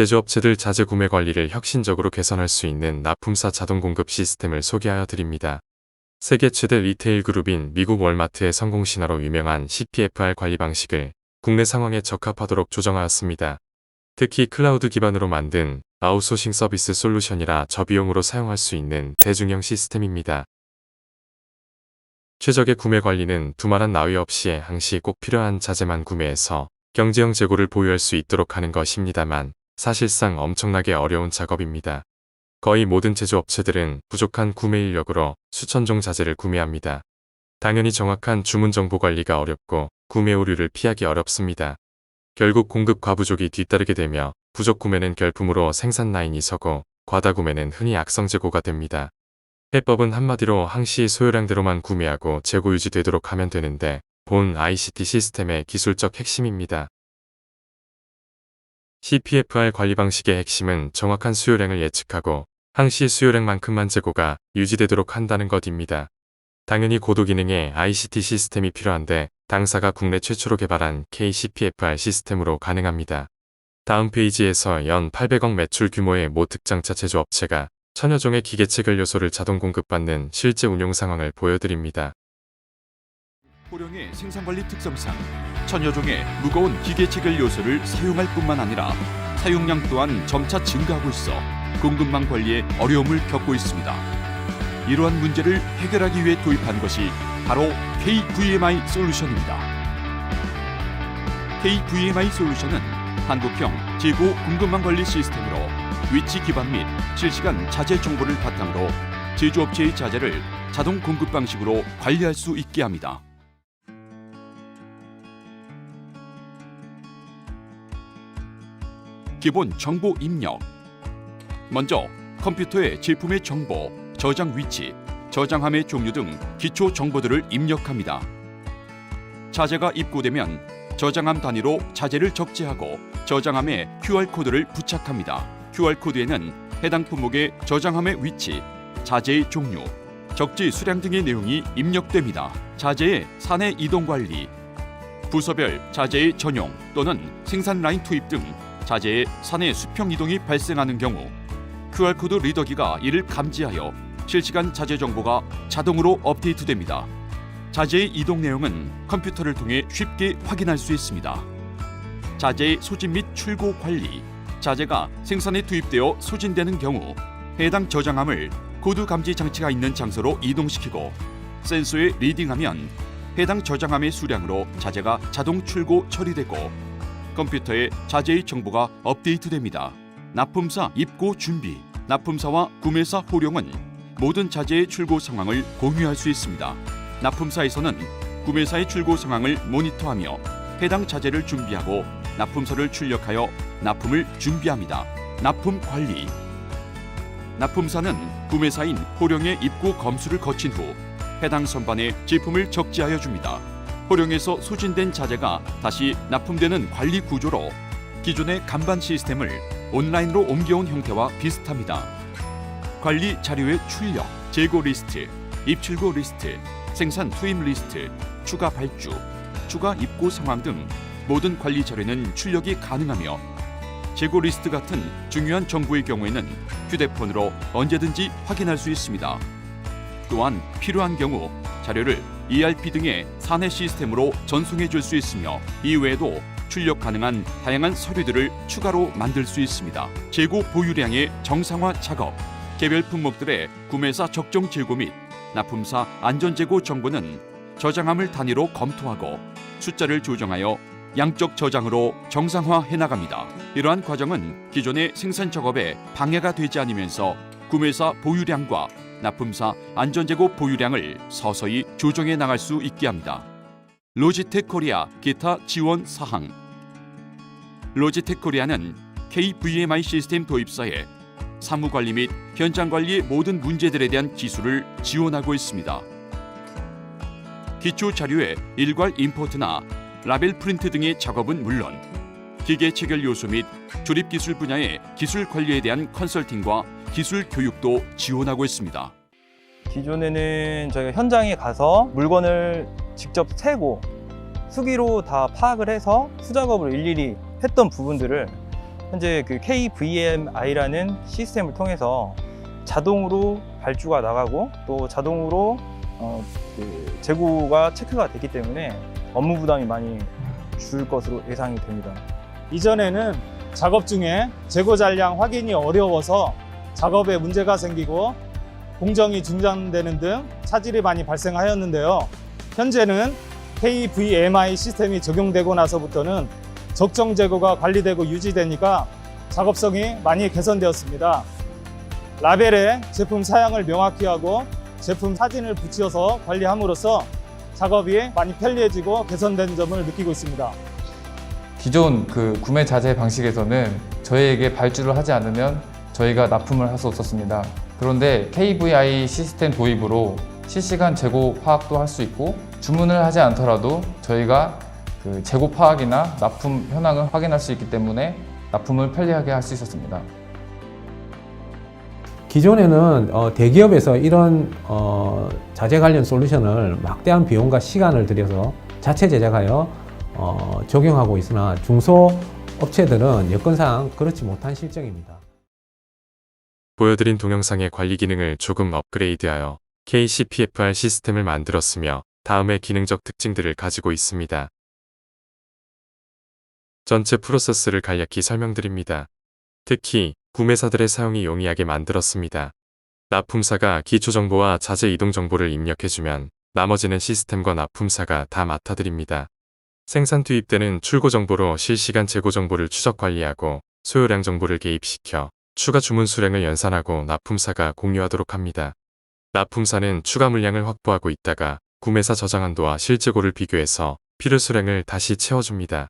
제조업체들 자재 구매 관리를 혁신적으로 개선할 수 있는 납품사 자동 공급 시스템을 소개하여 드립니다. 세계 최대 리테일 그룹인 미국 월마트의 성공 신화로 유명한 CPFR 관리 방식을 국내 상황에 적합하도록 조정하였습니다. 특히 클라우드 기반으로 만든 아웃소싱 서비스 솔루션이라 저비용으로 사용할 수 있는 대중형 시스템입니다. 최적의 구매 관리는 두말한 나위 없이 항시 꼭 필요한 자재만 구매해서 경제형 재고를 보유할 수 있도록 하는 것입니다만 사실상 엄청나게 어려운 작업입니다. 거의 모든 제조업체들은 부족한 구매 인력으로 수천 종 자재를 구매합니다. 당연히 정확한 주문 정보 관리가 어렵고 구매 오류를 피하기 어렵습니다. 결국 공급 과부족이 뒤따르게 되며 부족 구매는 결품으로 생산 라인이 서고 과다 구매는 흔히 악성 재고가 됩니다. 해법은 한마디로 항시 소요량대로만 구매하고 재고 유지되도록 하면 되는데 본 ICT 시스템의 기술적 핵심입니다. CPFR 관리 방식의 핵심은 정확한 수요량을 예측하고 항시 수요량만큼만 재고가 유지되도록 한다는 것입니다. 당연히 고도 기능의 ICT 시스템이 필요한데 당사가 국내 최초로 개발한 KCPFR 시스템으로 가능합니다. 다음 페이지에서 연 800억 매출 규모의 모 특장차 제조업체가 천여 종의 기계체결 요소를 자동 공급받는 실제 운용 상황을 보여드립니다. 호령의 생산관리 특성상 천여 종의 무거운 기계 체결 요소를 사용할 뿐만 아니라 사용량 또한 점차 증가하고 있어 공급망 관리에 어려움을 겪고 있습니다. 이러한 문제를 해결하기 위해 도입한 것이 바로 KVMI 솔루션입니다. KVMI 솔루션은 한국형 재고 공급망 관리 시스템으로 위치 기반 및 실시간 자재 정보를 바탕으로 제조업체의 자재를 자동 공급 방식으로 관리할 수 있게 합니다. 기본 정보 입력. 먼저 컴퓨터에 제품의 정보, 저장 위치, 저장함의 종류 등 기초 정보들을 입력합니다. 자재가 입고되면 저장함 단위로 자재를 적재하고 저장함에 QR 코드를 부착합니다. QR 코드에는 해당 품목의 저장함의 위치, 자재의 종류, 적재 수량 등의 내용이 입력됩니다. 자재의 사내 이동 관리, 부서별 자재의 전용 또는 생산 라인 투입 등 자재의 사내 수평 이동이 발생하는 경우 QR코드 리더기가 이를 감지하여 실시간 자재 정보가 자동으로 업데이트됩니다. 자재의 이동 내용은 컴퓨터를 통해 쉽게 확인할 수 있습니다. 자재의 소진 및 출고 관리 자재가 생산에 투입되어 소진되는 경우 해당 저장함을 코드 감지 장치가 있는 장소로 이동시키고 센서에 리딩하면 해당 저장함의 수량으로 자재가 자동 출고 처리되고 컴퓨터에 자재의 정보가 업데이트됩니다. 납품사 입고 준비. 납품사와 구매사 호령은 모든 자재의 출고 상황을 공유할 수 있습니다. 납품사에서는 구매사의 출고 상황을 모니터하며 해당 자재를 준비하고 납품서를 출력하여 납품을 준비합니다. 납품 관리. 납품사는 구매사인 호령의 입고 검수를 거친 후 해당 선반에 제품을 적재하여 줍니다. 호령에서 소진된 자재가 다시 납품되는 관리 구조로 기존의 간반 시스템을 온라인으로 옮겨온 형태와 비슷합니다. 관리 자료의 출력, 재고 리스트, 입출고 리스트, 생산 투입 리스트, 추가 발주, 추가 입고 상황 등 모든 관리 자료는 출력이 가능하며 재고 리스트 같은 중요한 정보의 경우에는 휴대폰으로 언제든지 확인할 수 있습니다. 또한 필요한 경우 자료를 ERP 등의 사내 시스템으로 전송해 줄 수 있으며 이외에도 출력 가능한 다양한 서류들을 추가로 만들 수 있습니다. 재고 보유량의 정상화 작업, 개별 품목들의 구매사 적정 재고 및 납품사 안전 재고 정보는 저장함을 단위로 검토하고 숫자를 조정하여 양적 저장으로 정상화해 나갑니다. 이러한 과정은 기존의 생산 작업에 방해가 되지 않으면서 구매사 보유량과 납품사 안전재고 보유량을 서서히 조정해 나갈 수 있게 합니다. 로지텍 코리아 기타 지원 사항 로지텍 코리아는 KVMI 시스템 도입사에 사무 관리 및 현장 관리의 모든 문제들에 대한 기술을 지원하고 있습니다. 기초 자료의 일괄 임포트나 라벨 프린트 등의 작업은 물론 기계 체결 요소 및 조립 기술 분야의 기술 관리에 대한 컨설팅과 기술 교육도 지원하고 있습니다. 기존에는 저희가 현장에 가서 물건을 직접 세고 수기로 다 파악을 해서 수작업을 일일이 했던 부분들을 현재 그 KVMI라는 시스템을 통해서 자동으로 발주가 나가고 또 자동으로 어, 그 재고가 체크가 되기 때문에 업무 부담이 많이 줄 것으로 예상이 됩니다. 이전에는 작업 중에 재고 잔량 확인이 어려워서 작업에 문제가 생기고 공정이 중단되는 등 차질이 많이 발생하였는데요. 현재는 KVMI 시스템이 적용되고 나서부터는 적정 재고가 관리되고 유지되니까 작업성이 많이 개선되었습니다. 라벨에 제품 사양을 명확히 하고 제품 사진을 붙여서 관리함으로써 작업이 많이 편리해지고 개선된 점을 느끼고 있습니다. 기존 그 구매 자재 방식에서는 저희에게 발주를 하지 않으면 저희가 납품을 할 수 없었습니다. 그런데 KVI 시스템 도입으로 실시간 재고 파악도 할 수 있고 주문을 하지 않더라도 저희가 그 재고 파악이나 납품 현황을 확인할 수 있기 때문에 납품을 편리하게 할 수 있었습니다. 기존에는 어, 대기업에서 이런 어, 자재 관련 솔루션을 막대한 비용과 시간을 들여서 자체 제작하여 어, 적용하고 있으나 중소 업체들은 여건상 그렇지 못한 실정입니다. 보여드린 동영상의 관리 기능을 조금 업그레이드하여 KCPFR 시스템을 만들었으며 다음의 기능적 특징들을 가지고 있습니다. 전체 프로세스를 간략히 설명드립니다. 특히 구매사들의 사용이 용이하게 만들었습니다. 납품사가 기초 정보와 자재 이동 정보를 입력해주면 나머지는 시스템과 납품사가 다 맡아드립니다. 생산 투입되는 출고 정보로 실시간 재고 정보를 추적 관리하고 소요량 정보를 개입시켜 추가 주문 수량을 연산하고 납품사가 공유하도록 합니다. 납품사는 추가 물량을 확보하고 있다가 구매사 저장 한도와 실재고를 비교해서 필요 수량을 다시 채워줍니다.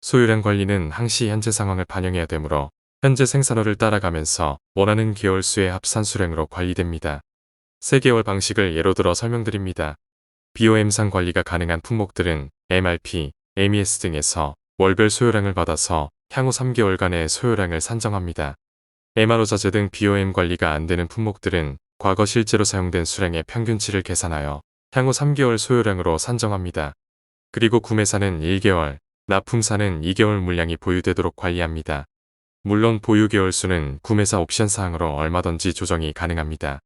소요량 관리는 항시 현재 상황을 반영해야 되므로 현재 생산호를 따라가면서 원하는 개월수의 합산 수량으로 관리됩니다. 3개월 방식을 예로 들어 설명드립니다. BOM상 관리가 가능한 품목들은 MRP, MES 등에서 월별 소요량을 받아서 향후 3개월간의 소요량을 산정합니다. MRO 자재 등 BOM 관리가 안 되는 품목들은 과거 실제로 사용된 수량의 평균치를 계산하여 향후 3개월 소요량으로 산정합니다. 그리고 구매사는 1개월, 납품사는 2개월 물량이 보유되도록 관리합니다. 물론 보유 개월 수는 구매사 옵션 사항으로 얼마든지 조정이 가능합니다.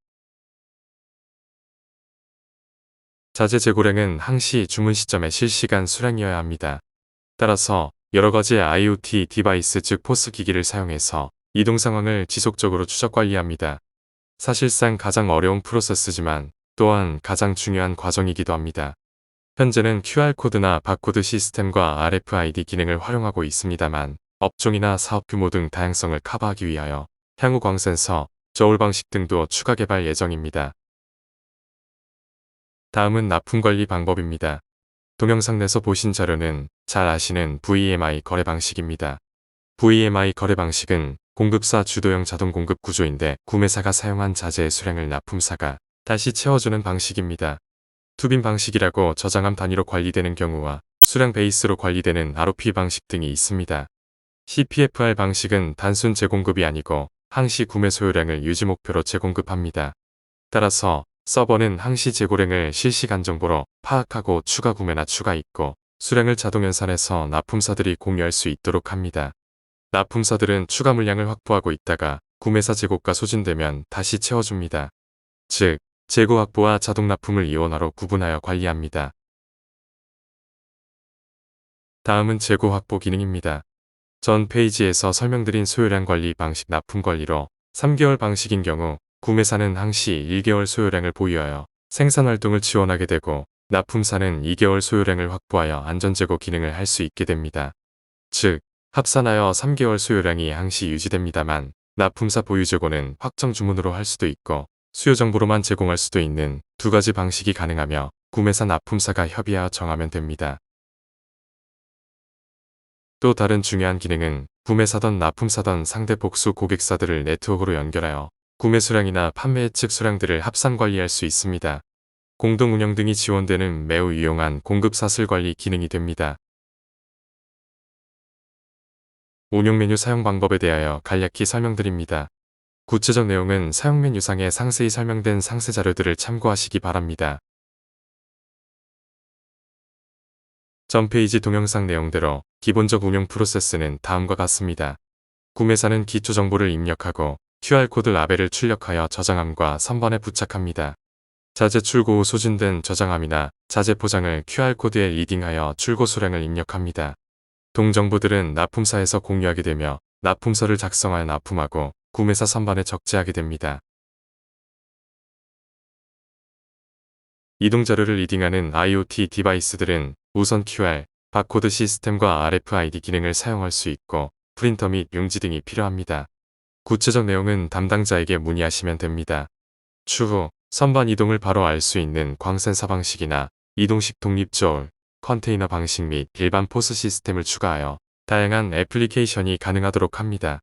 자재 재고량은 항시 주문 시점의 실시간 수량이어야 합니다. 따라서 여러 가지 IoT 디바이스 즉 포스 기기를 사용해서 이동 상황을 지속적으로 추적 관리합니다. 사실상 가장 어려운 프로세스지만 또한 가장 중요한 과정이기도 합니다. 현재는 QR코드나 바코드 시스템과 RFID 기능을 활용하고 있습니다만 업종이나 사업 규모 등 다양성을 커버하기 위하여 향후 광센서, 저울 방식 등도 추가 개발 예정입니다. 다음은 납품 관리 방법입니다. 동영상 내서 보신 자료는 잘 아시는 VMI 거래 방식입니다. VMI 거래 방식은 공급사 주도형 자동 공급 구조인데 구매사가 사용한 자재의 수량을 납품사가 다시 채워주는 방식입니다. 투빈 방식이라고 저장함 단위로 관리되는 경우와 수량 베이스로 관리되는 ROP 방식 등이 있습니다. CPFR 방식은 단순 재공급이 아니고 항시 구매 소요량을 유지 목표로 재공급합니다. 따라서 서버는 항시 재고량을 실시간 정보로 파악하고 추가 구매나 추가 입고 수량을 자동 연산해서 납품사들이 공유할 수 있도록 합니다. 납품사들은 추가 물량을 확보하고 있다가 구매사 재고가 소진되면 다시 채워줍니다. 즉, 재고 확보와 자동 납품을 이원화로 구분하여 관리합니다. 다음은 재고 확보 기능입니다. 전 페이지에서 설명드린 소요량 관리 방식 납품 관리로 3개월 방식인 경우 구매사는 항시 1개월 소요량을 보유하여 생산 활동을 지원하게 되고 납품사는 2개월 소요량을 확보하여 안전재고 기능을 할 수 있게 됩니다. 즉, 합산하여 3개월 소요량이 항시 유지됩니다만 납품사 보유 재고는 확정 주문으로 할 수도 있고 수요 정보로만 제공할 수도 있는 두 가지 방식이 가능하며 구매사 납품사가 협의하여 정하면 됩니다. 또 다른 중요한 기능은 구매사던 납품사던 상대 복수 고객사들을 네트워크로 연결하여 구매 수량이나 판매 측 수량들을 합산 관리할 수 있습니다. 공동 운영 등이 지원되는 매우 유용한 공급 사슬 관리 기능이 됩니다. 운용 메뉴 사용 방법에 대하여 간략히 설명드립니다. 구체적 내용은 사용 메뉴상에 상세히 설명된 상세 자료들을 참고하시기 바랍니다. 전 페이지 동영상 내용대로 기본적 운영 프로세스는 다음과 같습니다. 구매사는 기초 정보를 입력하고 QR코드 라벨을 출력하여 저장함과 선반에 부착합니다. 자재 출고 후 소진된 저장함이나 자재 포장을 QR코드에 리딩하여 출고 수량을 입력합니다. 동정보들은 납품사에서 공유하게 되며 납품서를 작성하여 납품하고 구매사 선반에 적재하게 됩니다. 이동 자료를 리딩하는 IoT 디바이스들은 우선 QR, 바코드 시스템과 RFID 기능을 사용할 수 있고 프린터 및 용지 등이 필요합니다. 구체적 내용은 담당자에게 문의하시면 됩니다. 추후 선반 이동을 바로 알 수 있는 광센서 방식이나 이동식 독립조울, 컨테이너 방식 및 일반 포스 시스템을 추가하여 다양한 애플리케이션이 가능하도록 합니다.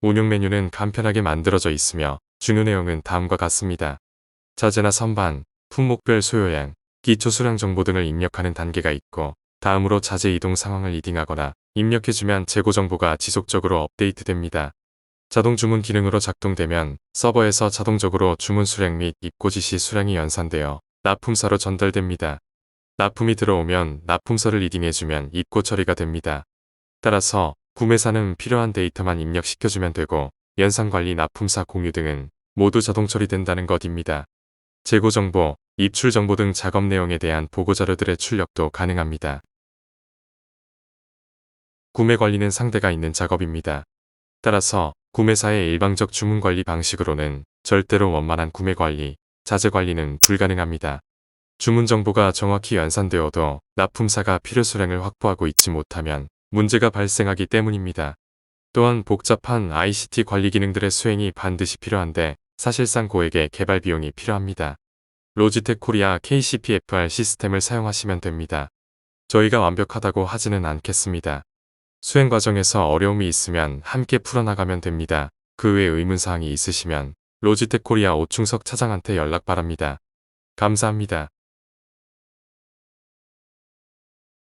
운용 메뉴는 간편하게 만들어져 있으며 중요 내용은 다음과 같습니다. 자재나 선반, 품목별 소요량, 기초 수량 정보 등을 입력하는 단계가 있고 다음으로 자재 이동 상황을 리딩하거나 입력해주면 재고 정보가 지속적으로 업데이트됩니다. 자동 주문 기능으로 작동되면 서버에서 자동적으로 주문 수량 및 입고 지시 수량이 연산되어 납품사로 전달됩니다. 납품이 들어오면 납품서를 리딩해주면 입고 처리가 됩니다. 따라서 구매사는 필요한 데이터만 입력시켜주면 되고 연산관리 납품사 공유 등은 모두 자동 처리된다는 것입니다. 재고 정보, 입출 정보 등 작업 내용에 대한 보고 자료들의 출력도 가능합니다. 구매 관리는 상대가 있는 작업입니다. 따라서 구매사의 일방적 주문 관리 방식으로는 절대로 원만한 구매 관리, 자재 관리는 불가능합니다. 주문 정보가 정확히 연산되어도 납품사가 필요 수량을 확보하고 있지 못하면 문제가 발생하기 때문입니다. 또한 복잡한 ICT 관리 기능들의 수행이 반드시 필요한데 사실상 고액의 개발 비용이 필요합니다. 로지텍 코리아 KCPFR 시스템을 사용하시면 됩니다. 저희가 완벽하다고 하지는 않겠습니다. 수행 과정에서 어려움이 있으면 함께 풀어나가면 됩니다. 그 외 의문사항이 있으시면 로지텍 코리아 오충석 차장한테 연락 바랍니다. 감사합니다.